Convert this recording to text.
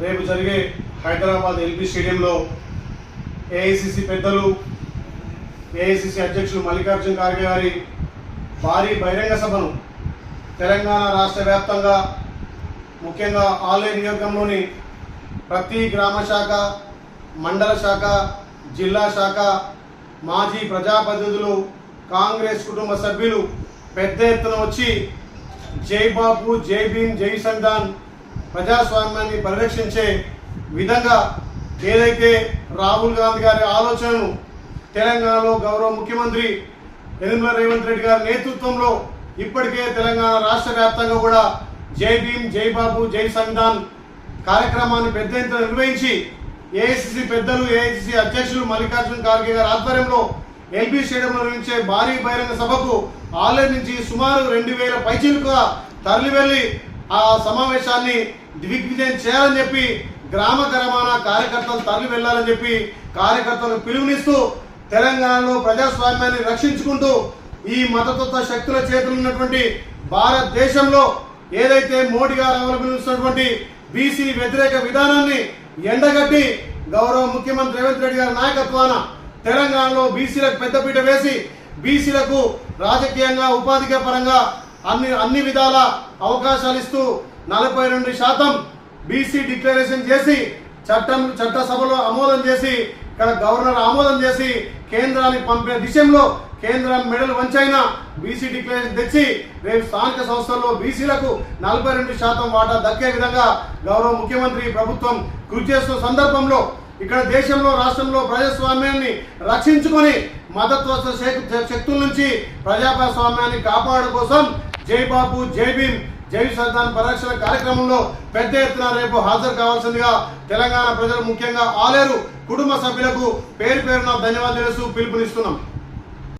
రేపు జరిగే హైదరాబాద్ ఎల్బీ స్టేడియంలో ఏఐసిసి పెద్దలు ఏఐసిసి అధ్యక్షులు మల్లికార్జున ఖార్గే గారి భారీ బహిరంగ సభను తెలంగాణ రాష్ట్ర వ్యాప్తంగా ముఖ్యంగా ఆలయ నియోజకంలోని ప్రతి గ్రామ శాఖ మండల శాఖ జిల్లా శాఖ మాజీ ప్రజాప్రతినిధులు కాంగ్రెస్ కుటుంబ సభ్యులు పెద్ద ఎత్తున వచ్చి జై బాబు జై భీమ్ జై సంవిధాన్ ప్రజాస్వామ్యాన్ని పరిరక్షించే విధంగా ఏదైతే రాహుల్ గాంధీ గారి ఆలోచనను తెలంగాణలో గౌరవ ముఖ్యమంత్రి యనమల రేవంత్ రెడ్డి గారి నేతృత్వంలో ఇప్పటికే తెలంగాణ రాష్ట్ర వ్యాప్తంగా కూడా జై భీమ్ జై బాబు జై సంవిధాన్ కార్యక్రమాన్ని పెద్ద ఎత్తున నిర్వహించి ఏఐసిసి పెద్దలు ఏఐసిసి అధ్యక్షులు మల్లికార్జున ఖార్గే గారి ఆధ్వర్యంలో ఎల్బీ స్టేడియంలో నిర్వహించే భారీ బహిరంగ సభకు ఆలయం నుంచి సుమారు రెండు వేల పైచీలుగా తరలి వెళ్ళి ఆ సమావేశాన్ని దిగ్విజయం చేయాలని చెప్పి గ్రామ రవాణా కార్యకర్తలు తరలి వెళ్ళాలని చెప్పి కార్యకర్తలు పిలుపునిస్తూ తెలంగాణలో ప్రజాస్వామ్యాన్ని రక్షించుకుంటూ ఈ మతతత్వ శక్తుల చేతులు ఉన్నటువంటి భారతదేశంలో ఏదైతే మోడీ గారు అవలంబిస్తున్నటువంటి బీసీ వ్యతిరేక విధానాన్ని ఎండగట్టి గౌరవ ముఖ్యమంత్రి రేవంత్ రెడ్డి గారి నాయకత్వాన తెలంగాణలో బీసీలకు పెద్దపీట వేసి బీసీలకు రాజకీయంగా ఉపాధిక పరంగా అన్ని అన్ని విధాల అవకాశాలు ఇస్తూ నలభై రెండు శాతం బీసీ డిక్లరేషన్ చేసి చట్టం చట్టసభలో ఆమోదం చేసి ఇక్కడ గవర్నర్ ఆమోదం చేసి కేంద్రానికి పంపే విషయంలో కేంద్రం మెడల్ వంచైనా బీసీ డిక్లరేషన్ తెచ్చి రేపు స్థానిక సంస్థల్లో బీసీలకు నలభై రెండు శాతం వాటా దక్కే విధంగా గౌరవ ముఖ్యమంత్రి ప్రభుత్వం కృషి చేస్తున్న సందర్భంలో ఇక్కడ దేశంలో రాష్ట్రంలో ప్రజాస్వామ్యాన్ని రక్షించుకొని మతత్వ శక్తుల నుంచి ప్రజాస్వామ్యాన్ని కాపాడు కోసం జై బాబు జై భీమ్ జై సంతాన్ పరిరక్షణ కార్యక్రమంలో పెద్ద ఎత్తున రేపు హాజరు కావాల్సిందిగా తెలంగాణ ప్రజలు ముఖ్యంగా ఆలేరు కుటుంబ సభ్యులకు పేరు పేరున ధన్యవాదాలు పిలుపునిస్తున్నాం.